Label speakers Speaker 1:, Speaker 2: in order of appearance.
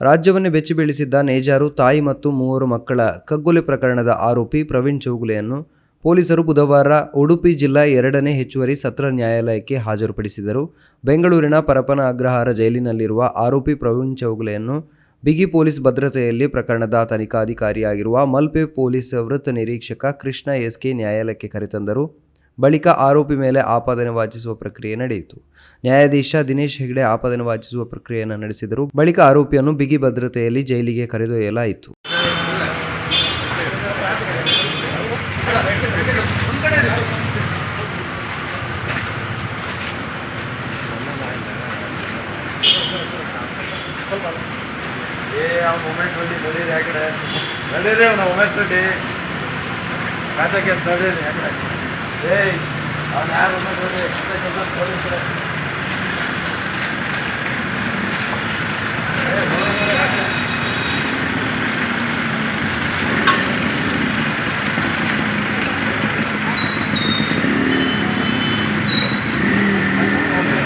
Speaker 1: ರಾಜ್ಯವನ್ನೇ ಬೆಚ್ಚಿ ಬೀಳಿಸಿದ್ದ ನೇಜಾರು, ತಾಯಿ ಮತ್ತು ಮೂವರು ಮಕ್ಕಳ ಕಗ್ಗೊಲೆ ಪ್ರಕರಣದ ಆರೋಪಿ ಪ್ರವೀಣ್ ಚೌಗುಲೆಯನ್ನು ಪೊಲೀಸರು ಬುಧವಾರ ಉಡುಪಿ ಜಿಲ್ಲಾ ಎರಡನೇ ಹೆಚ್ಚುವರಿ ಸತ್ರ ನ್ಯಾಯಾಲಯಕ್ಕೆ ಹಾಜರುಪಡಿಸಿದರು. ಬೆಂಗಳೂರಿನ ಪರಪನ ಅಗ್ರಹಾರ ಜೈಲಿನಲ್ಲಿರುವ ಆರೋಪಿ ಪ್ರವೀಣ್ ಚೌಗುಲೆಯನ್ನು ಬಿಗಿ ಪೊಲೀಸ್ ಭದ್ರತೆಯಲ್ಲಿ ಪ್ರಕರಣದ ತನಿಖಾಧಿಕಾರಿಯಾಗಿರುವ ಮಲ್ಪೆ ಪೊಲೀಸ್ ವೃತ್ತ ನಿರೀಕ್ಷಕ ಕೃಷ್ಣ ಎಸ್ಕೆ ನ್ಯಾಯಾಲಯಕ್ಕೆ ಕರೆತಂದರು. ಬಳಿಕ ಆರೋಪಿ ಮೇಲೆ ಆಪಾದನೆ ವಾಚಿಸುವ ಪ್ರಕ್ರಿಯೆ ನಡೆಯಿತು. ನ್ಯಾಯಾಧೀಶ ದಿನೇಶ್ ಹೆಗ್ಡೆ ಆಪಾದನೆ ವಾಚಿಸುವ ಪ್ರಕ್ರಿಯೆಯನ್ನು ನಡೆಸಿದರು. ಬಳಿಕ ಆರೋಪಿಯನ್ನು ಬಿಗಿ ಭದ್ರತೆಯಲ್ಲಿ ಜೈಲಿಗೆ ಕರೆದೊಯ್ಯಲಾಯಿತು.
Speaker 2: ಉಮೇಶ್ ರೆಡ್ಡಿ ನಡೀರಿ ಉಮೇಶ್ ರೆಡ್ಡಿ. ಕಾಸಕ್ಕೆ ನಡೀರಿ ಏಯ್ ಅವ್ನು ಯಾರು?